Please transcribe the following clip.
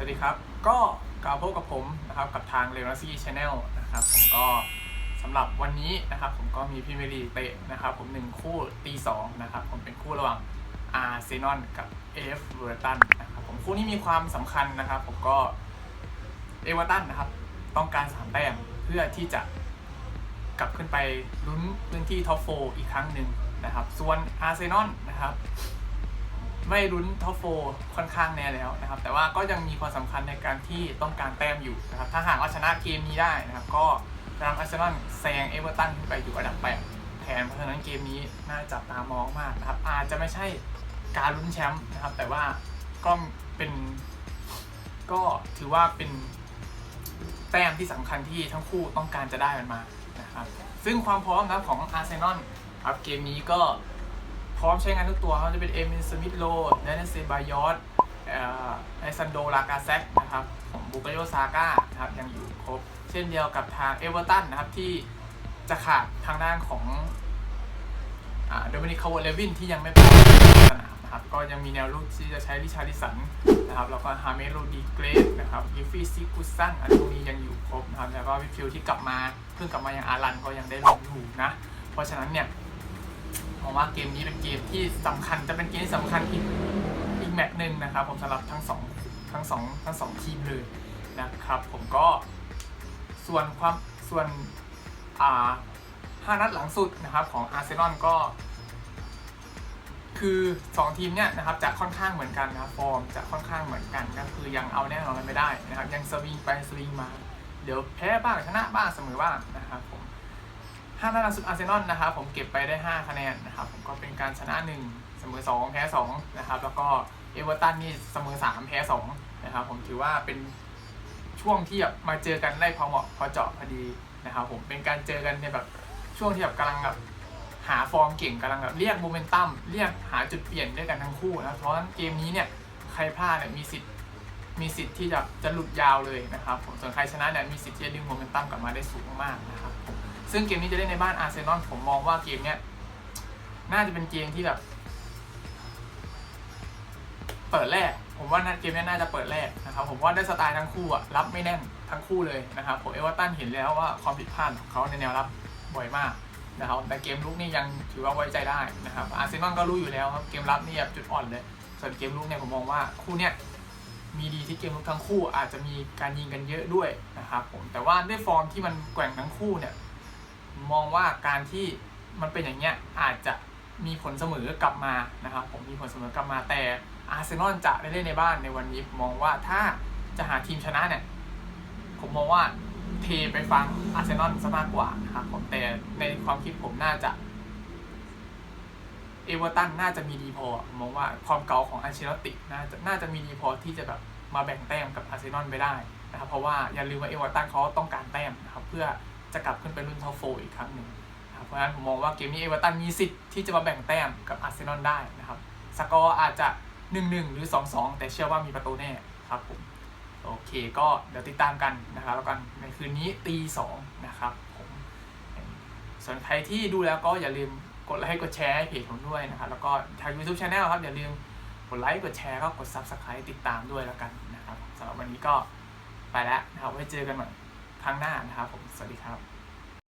สวัสดีครับ ก็กลับมาพบกับผมนะครับกับทางเร n ซี่ชาแนลนะครับผมก็สำหรับวันนี้นะครับผมก็มีพรีเมียร์ลีเตะนะครับผมหนึ่งคู่ตีสองนะครับผมเป็นคู่ระหว่างอาร์เซนอลกับเอฟเวอร์ตันนะครับผมคู่นี้มีความสำคัญนะครับผมก็เอเวอร์ตันนะครับต้องการสามแต้มเพื่อที่จะกลับขึ้นไปลุ้นพื้นที่ท็อปโฟอีกครั้งหนึ่งนะครับ ส่วนอาร์เซนอลนะครับ ไม่รุ้นท็อปโฟค่อนข้างแน่แล้วนะครับ แต่ว่าก็ยังมีความสำคัญในการที่ต้องการแต้มอยู่นะครับ ถ้าหากว่าชนะเกมนี้ได้นะครับ ก็นำอาร์เซนอลแซงเอเวอร์ตันขึ้นไปอยู่อันดับแปดแทน เพราะฉะนั้นเกมนี้น่าจับตามองมากนะครับ อาจจะไม่ใช่การลุ้นแชมป์นะครับ แต่ว่าก็เป็นก็ถือว่าเป็นแต้มที่สำคัญที่ทั้งคู่ต้องการจะได้มันมานะครับ ซึ่งความพร้อมนะครับของอาร์เซนอลครับเกมนี้ก็ พร้อมใช้งานทุกตัวเขาจะเป็นเอมินสมิธโลเดนเซบายอสไอซันโดลากาเซกนะครับบุกโยซาก้านะครับยังอยู่ครบ เช่นเดียวกับทางเอเวอร์ตันนะครับที่จะขาดทางด้านของโดมินิกคาวเลวินที่ยังไม่พร้อมสนามนะครับก็ยังมีแนวลุกที่จะใช้ริชาริสันนะครับแล้วก็ฮาเมโรดีเกรสนะครับยูฟี่ซิกุซันอันพวกนี้ยังอยู่ครบนะครับแล้วก็วิฟิลที่กลับมาเพิ่งกลับมาอย่างอารันก็ยังได้ลงอยู่นะ เพราะฉะนั้นเนี่ย ผมว่าเกมนี้เป็นเกมที่สำคัญจะเป็นเกมที่สำคัญอีกอีกแมตช์หนึ่งนะครับ ผมสำหรับทั้งสองทั้งสองทั้งสองทีมเลยนะครับ ผมก็ส่วนความส่วนอ่าห้านัดหลังสุดนะครับของอาร์เซนอลก็ คือ 2 ทีมเนี่ยนะครับจะค่อนข้างเหมือนกันนะฟอร์มจะค่อนข้างเหมือนกันก็คือยังเอาแน่นอนไม่ได้นะครับยังสวิงไปสวิงมา เดี๋ยวแพ้บ้างชนะบ้างเสมอบ้างนะครับผม ห้านัดล่าสุดอาร์เซนอลนะครับผมเก็บไปได้ 5 คะแนนนะครับผมก็เป็นการชนะ 1 เสมอ 2 แพ้ 2 นะครับ แล้วก็เอเวอร์ตันนี่เสมอ 3 แพ้ 2 นะครับผมถือว่าเป็นช่วงที่แบบมาเจอกันได้พอเหมาะพอเจาะพอดีนะครับผมเป็นการเจอกันในแบบช่วงที่แบบกำลังแบบหาฟอร์มเก่งกำลังแบบเรียกโมเมนตัมเรียกหาจุดเปลี่ยนด้วยกันทั้งคู่นะเพราะฉะนั้นเกมนี้เนี่ยใครพลาดเนี่ยมีสิทธิ์มีสิทธิ์ที่จะจะหลุดยาวเลยนะครับผมส่วนใครชนะเนี่ยมีสิทธิ์ที่จะดึงโมเมนตัมกลับมาได้สูงมากนะครับผม ซึ่งเกมนี้จะเล่นในบ้านอาร์เซนอลผมมองว่าเกมเนี้ยน่าจะเป็นเกมที่แบบ เปิดแรก ผมว่าเกมนี้น่าจะเปิดแรกนะครับ ผมว่าได้สไตล์ทั้งคู่อะรับไม่แน่นทั้งคู่เลยนะครับ ผมเอเวอร์ตันเห็นแล้วว่าความผิดพลาดของเขาในแนวรับบ่อยมากนะครับแต่เกมลุกนี่ยังถือว่าไว้ใจได้นะครับอาร์เซนอลก็รู้อยู่แล้วครับเกมรับนี่แบบจุดอ่อนเลย ส่วนเกมลุกเนี่ยผมมองว่าคู่เนี้ยมีดีที่เกมลุกทั้งคู่อาจจะมีการยิงกันเยอะด้วยนะครับผมแต่ว่าด้วยฟอร์มที่มันแกว่งทั้งคู่เนี่ย มองว่าการที่มันเป็นอย่างเงี้ยอาจจะมีผลเสมอกลับมานะครับผมมีผลเสมอกลับมาแต่อาร์เซนอลจะได้เล่นในบ้านในวันนี้ผมมองว่าถ้าจะหาทีมชนะเนี่ยผมมองว่าเทไปฟังอาร์เซนอลซะมากกว่านะครับผมแต่ในความคิดผมน่าจะเอเวอร์ตันน่าจะมีดีพอมมองว่าความเก่าของอันเชลติน่าจะน่าจะมีดีพอที่จะแบบมาแบ่งแต้มกับอาร์เซนอลไปได้นะครับเพราะว่าอย่าลืมว่าเอเวอร์ตันเขาต้องการแต้มนะครับเพื่อ จะกลับขึ้นไปรุ่นท็อปโฟอีกครั้งหนึ่งเพราะฉะนั้นผมมองว่าเกมนี้เอเวอร์ตันมีสิทธิ์ที่จะมาแบ่งแต้มกับอาร์เซนอลได้นะครับสกอร์อาจจะ 1-1 หรือ 2-2 แต่เชื่อว่ามีประตูแน่ครับผมโอเคก็เดี๋ยวติดตามกันนะครับแล้วกันในคืนนี้ตีสองนะครับผมส่วนใครที่ดูแล้วก็อย่าลืมกดไลค์กดแชร์ให้เพจผมด้วยนะครับแล้วก็ทาง YouTube Channel ครับอย่าลืมกดไลค์กดแชร์ก็กด Subscribe ติดตามด้วยแล้วกันนะครับสำหรับวันนี้ก็ไปแล้วนะครับไว้เจอกันใหม่ ครั้งหน้านะครับผมสวัสดีครับ